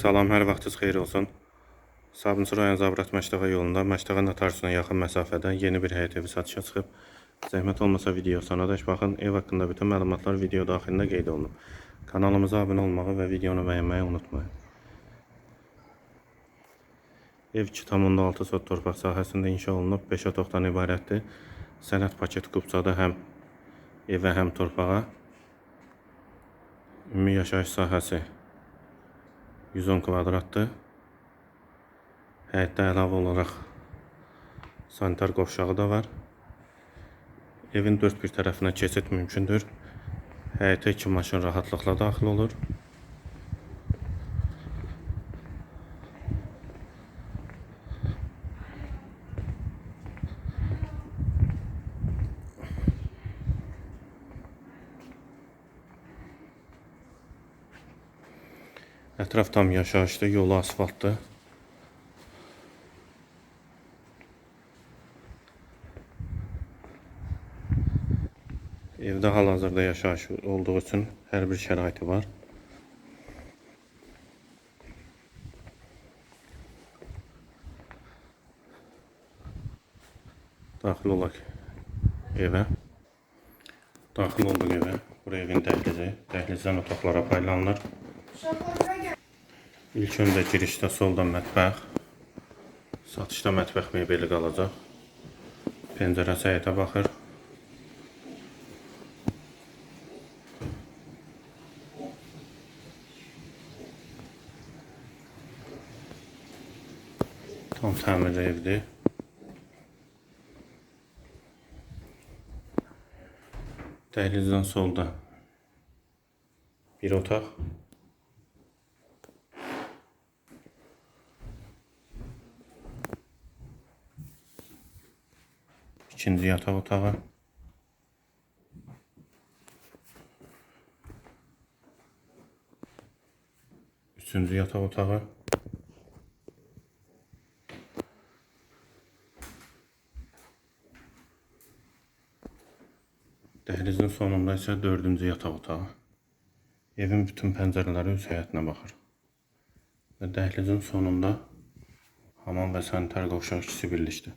Salam, hər vaxtınız xeyir olsun. Sabunçu rayon Zabrat Məştağa yolunda Məştağa Natarsuna yaxın məsafədə yeni bir həyət evi satışa çıxıb. Zəhmət olmasa video sonadək baxın. Ev haqqında bütün məlumatlar video daxilində qeyd olunub. Kanalımıza abunə olmağı və videonu bəyənməyi unutmayın. Ev 2,6 sot torpaq sahəsində inşa olunub, 5 otaqdan ibarətdir. Sənəd paket qubçada həm evə, həm torpağa. Ümumi yaşayış sahəsi 110 kvadratdır. Həyətdə əlavə olaraq sanitar qovşağı da var. Evin dörd bir tərəfinə keçid mümkündür. Həyətə iki maşın rahatlıqla daxil olur. Ətraf tam yaşayışlı, yolu asfaltdır. Evdə hal-hazırda yaşayış olduğu üçün hər bir şəraiti var. Daxil olaq evə. Daxil olduq evə. Bura evin dəhlizi. Dəhlizdən otaqlara paylanılır. İlk öndə girişdə solda mətbəx. Satışda mətbəx mebeli qalacaq. Pəncərəsi həyətə baxır. Tam təmirli evdir. Dəhlizdən solda bir otaq. İkinci yataq otağı. Üçüncü yataq otağı. Dəhlizin sonunda isə dördüncü yataq otağı. Evin bütün pəncərələri öz həyətinə baxır. Və dəhlizin sonunda hamam və sanitar qovşaq ikisi birləşdi.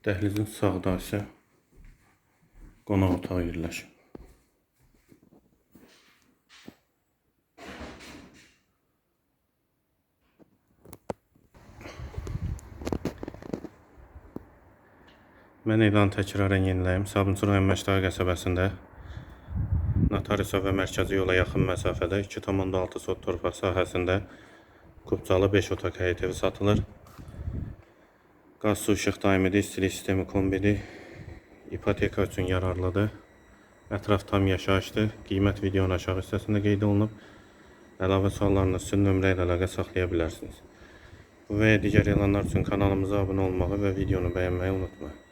Dəhlizin sağda isə qonaq otağı yerləşir. Mən elan təkrarən yeniləyim. Sabunçu rayon Məştağı qəsəbəsində Notariusa və mərkəzi yola yaxın məsafədə 2,6 sot torpaq sahəsində Qubcalı 5 otaq həyət evi satılır. Qaz su işıq daimidir, istilik sistemi kombidir. İpoteka üçün yararlıdır. Ətraf tam yaşayışdır. Qiymət videonun aşağı hissəsində qeyd olunub. Əlavə suallarınız üçün nömrə ilə əlaqə saxlaya bilərsiniz. Bu və digər elanlar üçün kanalımıza abunə olmağı və videonu bəyənməyi unutmayın.